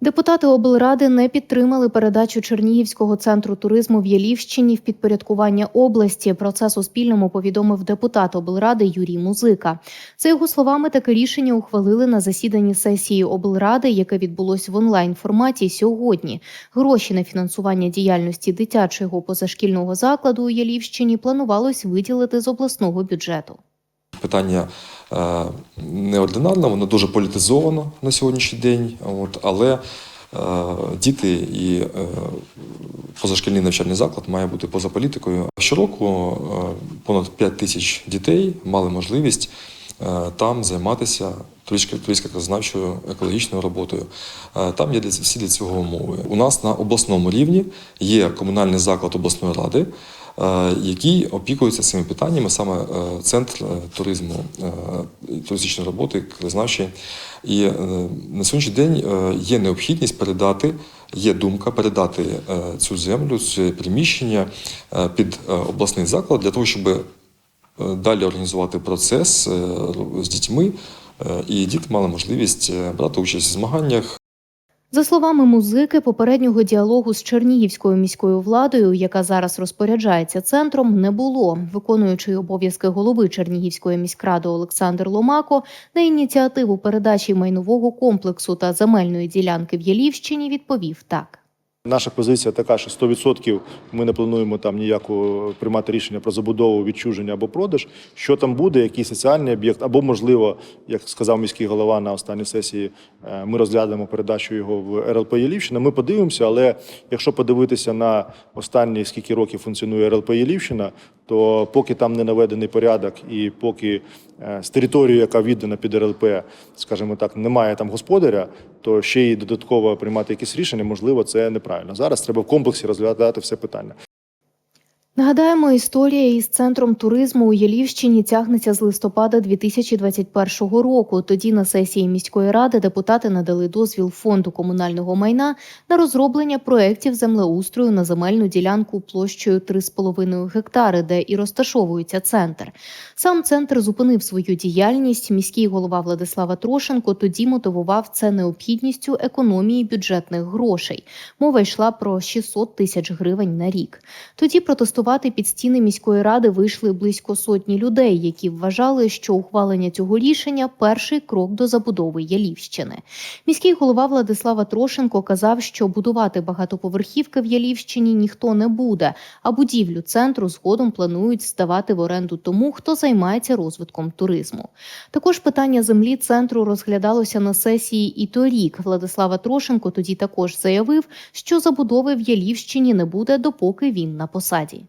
Депутати облради не підтримали передачу Чернігівського центру туризму в Ялівщині в підпорядкування області. Про це Суспільному повідомив депутат облради Юрій Музика. За його словами, таке рішення ухвалили на засіданні сесії облради, яке відбулось в онлайн форматі сьогодні. Гроші на фінансування діяльності дитячого позашкільного закладу у Ялівщині планувалось виділити з обласного бюджету. Питання е, неординарне, воно дуже політизовано на сьогоднішній день, от, але е, діти і е, позашкільний навчальний заклад має бути поза політикою. Щороку понад 5 тисяч дітей мали можливість там займатися туристсько-краєзнавчою екологічною роботою. Там є всі для цього умови. У нас на обласному рівні є комунальний заклад обласної ради, який опікується цими питаннями, саме е, центр е, туризму, е, туристичної роботи, краєзнавчої. І е, на сьогоднішній день е, є необхідність передати, є думка передати е, цю землю, це приміщення е, під е, обласний заклад для того, щоб е, далі організувати процес е, з дітьми, е, і діти мали можливість е, брати участь в змаганнях, За словами музики, попереднього діалогу з Чернігівською міською владою, яка зараз розпоряджається центром, не було. Виконуючий обов'язки голови Чернігівської міськради Олександр Ломако на ініціативу передачі майнового комплексу та земельної ділянки в Ялівщині відповів так. Наша позиція така, що 100% ми не плануємо там ніякого приймати рішення про забудову, відчуження або продаж. Що там буде, який соціальний об'єкт, або можливо, як сказав міський голова на останній сесії, е, ми розглянемо передачу його в РЛП Єлівщина. Ми подивимося, але якщо подивитися на останні скільки років функціонує РЛП Єлівщина, то поки там не наведений порядок, і поки з території, яка віддана під РЛП, скажімо так, немає там господаря, то ще й додатково приймати якісь рішення, можливо, це неправильно. Зараз треба в комплексі розглядати все питання. Нагадаємо, історія із центром туризму у Ялівщині тягнеться з листопада 2021 року. Тоді на сесії міської ради депутати надали дозвіл фонду комунального майна на розроблення проєктів землеустрою на земельну ділянку площею 3,5 гектари, де і розташовується центр. Сам центр зупинив свою діяльність. Міський голова Владислава Трошенко тоді мотивував це необхідністю економії бюджетних грошей. Мова йшла про 600 тисяч гривень на рік. Тоді протестувати під стіни міської ради вийшли близько сотні людей, які вважали, що ухвалення цього рішення перший крок до забудови Ялівщини. Міський голова Владислава Трошенко казав, що будувати багатоповерхівки в Ялівщині ніхто не буде, а будівлю центру згодом планують здавати в оренду тому, хто займається розвитком туризму. Також питання землі центру розглядалося на сесії і торік. Владислава Трошенко тоді також заявив, що забудови в Ялівщині не буде, допоки він на посаді.